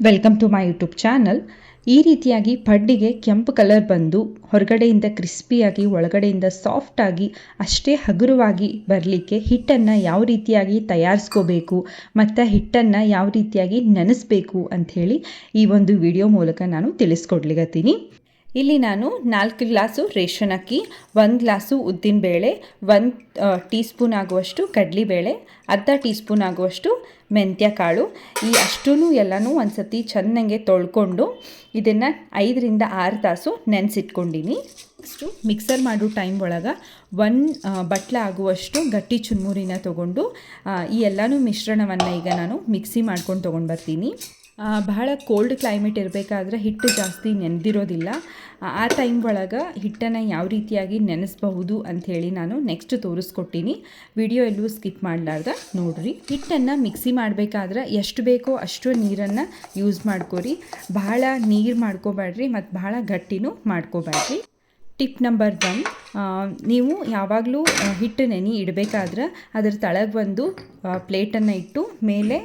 Welcome to my YouTube channel ಈ ರೀತಿಯಾಗಿ ಪಡ್ಡಿಗೆ ಕೆಂಪು ಕಲರ್ ಬಂದು ಹೊರಗಡೆಯಿಂದ ಕ್ರಿಸ್ಪಿಯಾಗಿ ಒಳಗಡೆಯಿಂದ ಸಾಫ್ಟಾಗಿ ಅಷ್ಟೇ ಹಗುರವಾಗಿ ಬರಲಿಕ್ಕೆ ಹಿಟ್ಟನ್ನು ಯಾವ ರೀತಿಯಾಗಿ ತಯಾರಿಸ್ಕೋಬೇಕು, ಮತ್ತು ಹಿಟ್ಟನ್ನು ಯಾವ ರೀತಿಯಾಗಿ ನೆನೆಸ್ಬೇಕು ಅಂಥೇಳಿ ಈ ಒಂದು ವಿಡಿಯೋ ಮೂಲಕ ನಾನು ತಿಳಿಸ್ಕೊಡ್ಲಿಗತ್ತೀನಿ ಇಲ್ಲಿ ನಾನು ನಾಲ್ಕು ಗ್ಲಾಸು ರೇಷನ್ ಅಕ್ಕಿ, ಒಂದು ಗ್ಲಾಸು ಉದ್ದಿನಬೇಳೆ ಒಂದು ಟೀ ಸ್ಪೂನ್ ಆಗುವಷ್ಟು ಕಡಲೆಬೇಳೆ, ಅರ್ಧ ಟೀ ಸ್ಪೂನ್ ಆಗುವಷ್ಟು ಮೆಂತ್ಯ ಕಾಳು ಈ ಅಷ್ಟೂ ಎಲ್ಲನೂ ಒಂದು ಸತಿ ಚೆನ್ನಾಗೆ ತೊಳ್ಕೊಂಡು ಇದನ್ನು ಐದರಿಂದ ಆರು ತಾಸು ನೆನೆಸಿಟ್ಕೊಂಡಿನಿ. ನೆಕ್ಸ್ಟು ಮಿಕ್ಸರ್ ಮಾಡೋ ಟೈಮ್ ಒಳಗೆ ಒನ್ ಬಟ್ಲ ಆಗುವಷ್ಟು ಗಟ್ಟಿ ಚುನ್ಮುರಿನ ತೊಗೊಂಡು ಈ ಎಲ್ಲನೂ ಮಿಶ್ರಣವನ್ನು ಈಗ ನಾನು ಮಿಕ್ಸಿ ಮಾಡ್ಕೊಂಡು ತೊಗೊಂಡು ಬರ್ತೀನಿ. ಬಹಳ ಕೋಲ್ಡ್ ಕ್ಲೈಮೇಟ್ ಇರಬೇಕಾದ್ರೆ ಹಿಟ್ಟು ಜಾಸ್ತಿ ನೆನೆದಿರೋದಿಲ್ಲ. ಆ ಟೈಮ್ ಒಳಗೆ ಹಿಟ್ಟನ್ನು ಯಾವ ರೀತಿಯಾಗಿ ನೆನೆಸಬಹುದು ಅಂಥೇಳಿ ನಾನು ನೆಕ್ಸ್ಟ್ ತೋರಿಸ್ಕೊಟ್ಟಿನಿ ವಿಡಿಯೋ ಎಲ್ಲೂ ಸ್ಕಿಪ್ ಮಾಡಲಾರ್ದ, ನೋಡ್ರಿ. ಹಿಟ್ಟನ್ನು ಮಿಕ್ಸಿ ಮಾಡಬೇಕಾದ್ರೆ ಎಷ್ಟು ಬೇಕೋ ಅಷ್ಟು ನೀರನ್ನು ಯೂಸ್ ಮಾಡ್ಕೊರಿ. ಬಹಳ ನೀರು ಮಾಡ್ಕೋಬೇಡ್ರಿ ಮತ್ತು ಬಹಳ ಗಟ್ಟಿನೂ ಮಾಡ್ಕೋಬೇಡ್ರಿ. ಟಿಪ್ ನಂಬರ್ ಒನ್ ನೀವು ಯಾವಾಗಲೂ ಹಿಟ್ಟು ನೆನೆ ಇಡಬೇಕಾದ್ರೆ ಅದರ ತಳಗೆ ಒಂದು ಪ್ಲೇಟನ್ನು ಇಟ್ಟು ಮೇಲೆ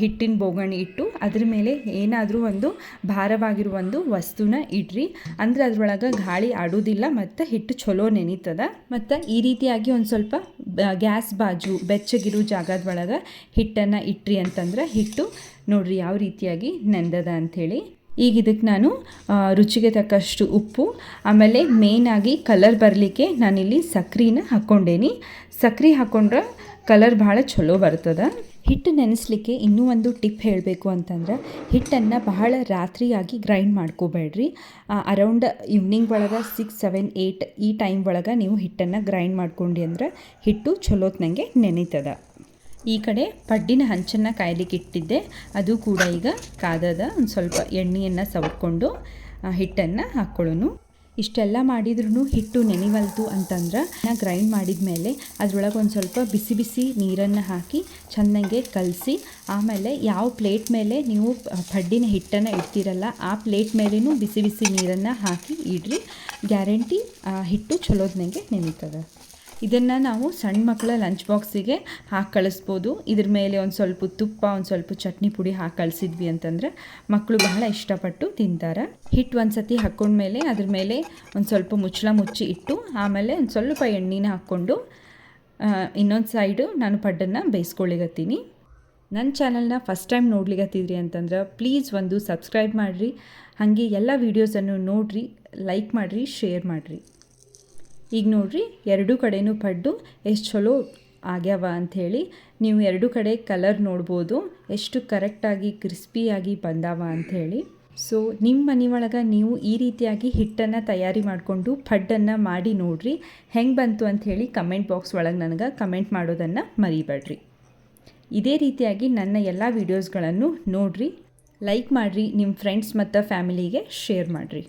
ಹಿಟ್ಟಿನ ಬೋಗಣಿ ಇಟ್ಟು ಅದ್ರ ಮೇಲೆ ಏನಾದರೂ ಒಂದು ಭಾರವಾಗಿರುವ ಒಂದು ವಸ್ತುನ ಇಡ್ರಿ. ಅಂದರೆ ಅದರೊಳಗೆ ಗಾಳಿ ಆಡೋದಿಲ್ಲ ಮತ್ತು ಹಿಟ್ಟು ಚಲೋ ನೆನೀತದ. ಮತ್ತು ಈ ರೀತಿಯಾಗಿ ಒಂದು ಸ್ವಲ್ಪ ಗ್ಯಾಸ್ ಬಾಜು, ಬೆಚ್ಚಗಿರೋ ಜಾಗದೊಳಗೆ ಹಿಟ್ಟನ್ನು ಇಟ್ರಿ ಅಂತಂದ್ರೆ ಹಿಟ್ಟು ನೋಡ್ರಿ ಯಾವ ರೀತಿಯಾಗಿ ನೆಂದದ ಅಂಥೇಳಿ. ಈಗ ಇದಕ್ಕೆ ನಾನು ರುಚಿಗೆ ತಕ್ಕಷ್ಟು ಉಪ್ಪು, ಆಮೇಲೆ ಮೇಯ್ನಾಗಿ ಕಲರ್ ಬರಲಿಕ್ಕೆ ನಾನಿಲ್ಲಿ ಸಕ್ರಿನ ಹಾಕ್ಕೊಂಡೇನಿ ಸಕ್ರೆ ಹಾಕ್ಕೊಂಡ್ರೆ ಕಲರ್ ಭಾಳ ಚಲೋ ಬರ್ತದೆ. ಹಿಟ್ಟು ನೆನೆಸ್ಲಿಕ್ಕೆ ಇನ್ನೂ ಒಂದು ಟಿಪ್ ಹೇಳಬೇಕು ಅಂತಂದ್ರೆ, ಹಿಟ್ಟನ್ನು ಬಹಳ ರಾತ್ರಿಯಾಗಿ ಗ್ರೈಂಡ್ ಮಾಡ್ಕೋಬೇಡ್ರಿ. ಅರೌಂಡ್ ಈವ್ನಿಂಗ್ ಒಳಗೆ ಸಿಕ್ಸ್ ಸೆವೆನ್ ಏಯ್ಟ್ ಈ ಟೈಮ್ ಒಳಗೆ ನೀವು ಹಿಟ್ಟನ್ನು ಗ್ರೈಂಡ್ ಮಾಡ್ಕೊಂಡು ಅಂದ್ರೆ ಹಿಟ್ಟು ಚಲೋತ್ನಂಗೆ ನೆನೀತದ. ಈ ಕಡೆ ಪಡ್ಡಿನ ಹಂಚನ್ನು ಕಾಯ್ಲಿಕ್ಕೆ ಇಟ್ಟಿದ್ದೆ. ಅದು ಕೂಡ ಈಗ ಕಾದದ. ಒಂದು ಸ್ವಲ್ಪ ಎಣ್ಣೆಯನ್ನು ಸವರ್ಕೊಂಡು ಹಿಟ್ಟನ್ನು ಹಾಕ್ಕೊಳ್ಳೋನು. ಇಷ್ಟೆಲ್ಲ ಮಾಡಿದ್ರೂ ಹಿಟ್ಟು ನೆನಿವಲ್ತು ಅಂತಂದ್ರೆ ಗ್ರೈಂಡ್ ಮಾಡಿದ ಮೇಲೆ ಅದರೊಳಗೆ ಒಂದು ಸ್ವಲ್ಪ ಬಿಸಿ ಬಿಸಿ ನೀರನ್ನು ಹಾಕಿ ಚೆನ್ನಾಗೆ ಕಲಸಿ, ಆಮೇಲೆ ಯಾವ ಪ್ಲೇಟ್ ಮೇಲೆ ನೀವು ಪಡ್ಡಿನ ಹಿಟ್ಟನ್ನು ಇಡ್ತೀರಲ್ಲ ಆ ಪ್ಲೇಟ್ ಮೇಲೇನೂ ಬಿಸಿ ಬಿಸಿ ನೀರನ್ನು ಹಾಕಿ ಇಡ್ರಿ. ಗ್ಯಾರಂಟಿ ಹಿಟ್ಟು ಚಲೋದ್ನಂಗೆ ನೆನೀತದೆ. ಇದನ್ನು ನಾವು ಸಣ್ಣ ಮಕ್ಕಳ ಲಂಚ್ ಬಾಕ್ಸಿಗೆ ಹಾಕಿ ಕಳಿಸ್ಬೋದು. ಇದ್ರ ಮೇಲೆ ಒಂದು ಸ್ವಲ್ಪ ತುಪ್ಪ, ಒಂದು ಸ್ವಲ್ಪ ಚಟ್ನಿ ಪುಡಿ ಹಾಕಿ ಕಳಿಸಿದ್ವಿ ಅಂತಂದರೆ ಮಕ್ಕಳು ಬಹಳ ಇಷ್ಟಪಟ್ಟು ತಿಂತಾರೆ. ಹಿಟ್ಟು ಒಂದು ಸತಿ ಹಾಕ್ಕೊಂಡ್ಮೇಲೆ ಅದ್ರ ಮೇಲೆ ಒಂದು ಸ್ವಲ್ಪ ಮುಚ್ಚಳ ಮುಚ್ಚಿ ಇಟ್ಟು ಆಮೇಲೆ ಒಂದು ಸ್ವಲ್ಪ ಎಣ್ಣೆನ ಹಾಕ್ಕೊಂಡು ಇನ್ನೊಂದು ಸೈಡು ನಾನು ಪಡ್ಡನ್ನು ಬೇಯಿಸ್ಕೊಳ್ಳಿಗತ್ತೀನಿ ನನ್ನ ಚಾನಲ್ನ ಫಸ್ಟ್ ಟೈಮ್ ನೋಡ್ಲಿಗತ್ತಿದ್ರಿ ಅಂತಂದ್ರೆ ಪ್ಲೀಸ್ ಒಂದು ಸಬ್ಸ್ಕ್ರೈಬ್ ಮಾಡಿರಿ. ಹಾಗೆ ಎಲ್ಲ ವೀಡಿಯೋಸನ್ನು ನೋಡಿರಿ ಲೈಕ್ ಮಾಡಿರಿ ಶೇರ್ ಮಾಡಿರಿ. ಈಗ ನೋಡ್ರಿ, ಎರಡೂ ಕಡೆನೂ ಪಡ್ಡು ಎಷ್ಟು ಚಲೋ ಆಗ್ಯಾವ ಅಂಥೇಳಿ ನೀವು ಎರಡು ಕಡೆ ಕಲರ್ ನೋಡ್ಬೋದು, ಎಷ್ಟು ಕರೆಕ್ಟಾಗಿ ಕ್ರಿಸ್ಪಿಯಾಗಿ ಬಂದಾವ ಅಂಥೇಳಿ. ಸೊ ನಿಮ್ಮ ಮನೆ ಒಳಗೆ ನೀವು ಈ ರೀತಿಯಾಗಿ ಹಿಟ್ಟನ್ನು ತಯಾರಿ ಮಾಡಿಕೊಂಡು ಪಡ್ಡನ್ನು ಮಾಡಿ ನೋಡಿರಿ, ಹೆಂಗೆ ಬಂತು ಅಂಥೇಳಿ ಕಮೆಂಟ್ ಬಾಕ್ಸ್ ಒಳಗೆ ನನಗೆ ಕಮೆಂಟ್ ಮಾಡೋದನ್ನು ಮರಿಬೇಡ್ರಿ. ಇದೇ ರೀತಿಯಾಗಿ ನನ್ನ ಎಲ್ಲ ವೀಡಿಯೋಸ್ಗಳನ್ನು ನೋಡಿರಿ ಲೈಕ್ ಮಾಡಿರಿ, ನಿಮ್ಮ ಫ್ರೆಂಡ್ಸ್ ಮತ್ತು ಫ್ಯಾಮಿಲಿಗೆ ಶೇರ್ ಮಾಡಿರಿ.